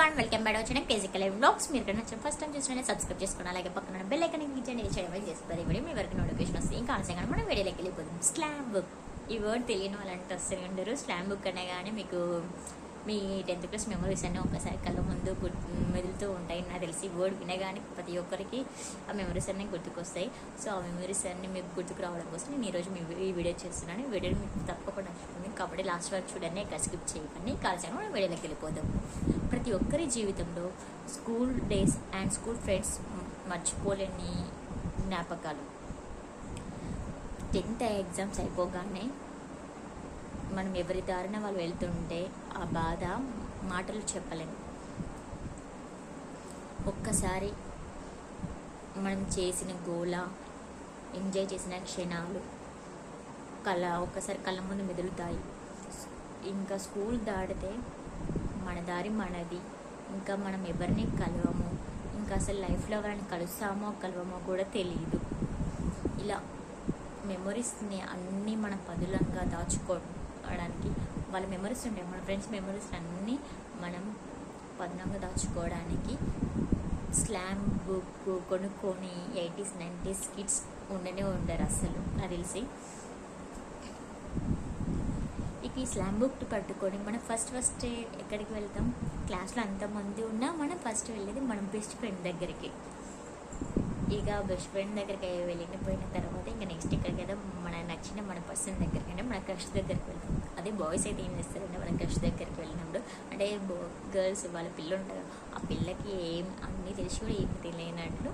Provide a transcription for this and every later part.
One welcome bad వచ్చిన కేజీకల్ blogs మీరు కన్నా ఫస్ట్ టైం చూసిన సబ్స్క్రైబ్ చేసుకోండి. అలాగే పక్కన బెల్ ఐకన్ ఇచ్చేయండి చేయడం. చేస్తారు ఇప్పుడు మీ వరకు నోటిఫికేషన్ వస్తుంది ఇంకా కానీ మనం వీడియోలోకి వెళ్ళిపోతాం స్లామ్ బుక్ ఈ వర్డ్ తెలియని వాళ్ళంటే వస్తారు ఉండరు. స్లామ్ బుక్ అనే కానీ మీకు మీ టెన్త్ క్లాస్ మెమరీస్ అన్నీ ఒకసారి కళ్ళ ముందు గుర్తు మెదులుతూ ఉంటాయి. నాకు తెలిసి వర్డ్ వినగానే ప్రతి ఒక్కరికి ఆ మెమరీస్ అన్నీ గుర్తుకొస్తాయి. సో ఆ మెమరీస్ అన్నీ మీకు గుర్తుకు రావడం కోసం నేను ఈరోజు మీ ఈ వీడియో చేస్తున్నాను. ఈ వీడియో మీకు తప్పకుండా నచ్చుతుంది కాబట్టి లాస్ట్ వరకు చూడండి. ఇక్కడ స్కిప్ చేయకండి. కాల్చాను మనం వీడియోలోకి వెళ్ళిపోదాం. ప్రతి ఒక్కరి జీవితంలో school days and school friends మర్చిపోలేని జ్ఞాపకాలు. టెన్త్ ఎగ్జామ్స్ అయిపోగానే మనం ఎవరి దారిన వాళ్ళు వెళ్తుంటే ఆ బాధ మాటలు చెప్పలేము. ఒక్కసారి మనం చేసిన గోల ఎంజాయ్ చేసిన క్షణాలు కళ ఒక్కసారి కళ్ళ ముందు మెదులుతాయి. ఇంకా స్కూల్ దాటితే మన దారి మనది. ఇంకా మనం ఎవరిని కలవము ఇంకా అసలు లైఫ్లో ఎవరిని కలుస్తామో కలవమో కూడా తెలియదు ఇలా మెమొరీస్ని అన్నీ మన పదులంగా దాచుకోవడానికి వాళ్ళ మెమరీస్ ఉంటాయి. మన ఫ్రెండ్స్ మెమరీస్ అన్నీ మనం పదునంగా దాచుకోవడానికి స్లామ్ బుక్ కొనుక్కొని ఎయిటీస్ నైంటీస్ కిడ్స్ ఉండనే ఉండరు అసలు. నాకు తెలిసి. ఇక ఈ స్లామ్ బుక్ పట్టుకొని మనం ఫస్ట్ ఫస్ట్ ఎక్కడికి వెళ్తాం? క్లాస్లో అంతమంది ఉన్నా మనం ఫస్ట్ వెళ్ళేది మన బెస్ట్ ఫ్రెండ్ దగ్గరికి. ఇక బెస్ట్ ఫ్రెండ్ దగ్గరికి వెళ్ళిపోయిన తర్వాత ఇంకా నెక్స్ట్ ఎక్కడికి మన నచ్చిన మన పర్సన్ దగ్గరికి మన క్రష్ దగ్గరికి వెళ్తాం అదే బాయ్స్ అయితే ఏం చేస్తారంటే మన క్రష్ దగ్గరికి వెళ్ళినప్పుడు అంటే గర్ల్స్ వాళ్ళ పిల్ల ఉంటారు ఆ పిల్లకి ఏం అన్నీ తెలిసి కూడా ఏం తెలియనట్లు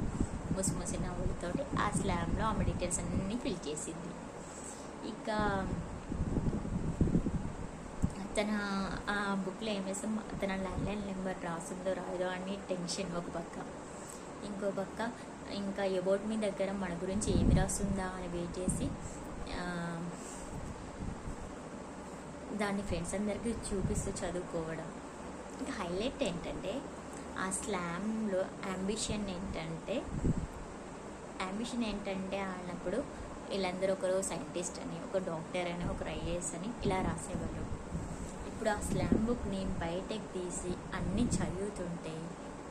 ముసి ముసి నవ్వులతోటి ఆ స్లామ్లో ఆమె డీటెయిల్స్ అన్నీ ఫిల్ చేసింది. ఇక తన ఆ బుక్లో ఏం చేస్తాం? తన ల్యాండ్లైన్ నెంబర్ రాసిందో రాదో అని టెన్షన్ ఒక పక్క. ఇంకో పక్క ఇంకా ఎబోట్ మీ దగ్గర మన గురించి ఏమి రాస్తుందా అని వెయిట్ చేసి దాన్ని ఫ్రెండ్స్ అందరికీ చూపిస్తూ చదువుకోవడం. ఇంకా హైలైట్ ఏంటంటే ఆ స్లామ్లో అంబిషన్ ఏంటంటే అంబిషన్ ఏంటంటే అన్నప్పుడు వీళ్ళందరూ ఒకరు సైంటిస్ట్ అని ఒక డాక్టర్ అని ఒకరు ఐఏఎస్ అని ఇలా రాసేవాళ్ళు. ఇప్పుడు ఆ స్లామ్ బుక్ని బయటకు తీసి అన్నీ చదువుతుంటే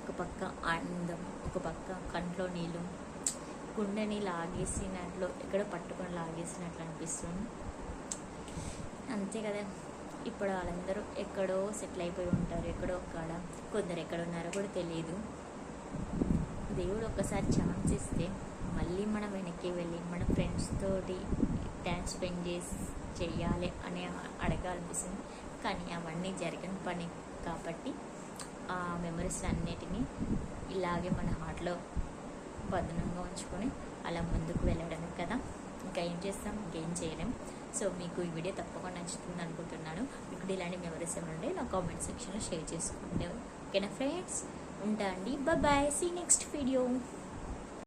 ఒక పక్క అందం ఒక పక్క కంట్లో నీళ్ళు గుండెని లాగేసినట్లు ఎక్కడో పట్టుకొని లాగేసినట్లు అనిపిస్తుంది. అంతే కదా. ఇప్పుడు వాళ్ళందరూ ఎక్కడో సెటిల్ అయిపోయి ఉంటారు ఎక్కడో అక్కడ కొందరు ఎక్కడ ఉన్నారో కూడా తెలియదు దేవుడు ఒక్కసారి ఛాన్స్ ఇస్తే మళ్ళీ మనం వెనక్కి వెళ్ళి మన ఫ్రెండ్స్ తోటి టైం స్పెండ్ చేసి చెయ్యాలి అని అడగాలనిపిస్తుంది. కానీ అవన్నీ జరగని పని కాబట్టి ఆ మెమరీస్ అన్నిటినీ ఇలాగే మన హార్ట్లో భద్రంగా ఉంచుకొని అలా ముందుకు వెళ్ళడమే కదా. ఇంకా ఏం చేస్తాం? ఇంకేం చేయలేం. సో మీకు ఈ వీడియో తప్పకుండా నచ్చుతుంది అనుకుంటున్నాను. మీకు ఇలాంటి మెమరీస్ ఏమైనా నా కామెంట్ సెక్షన్లో షేర్ చేసుకోండి. ఓకేనా ఫ్రెండ్స్? ఉంటా అండి. Bye see next video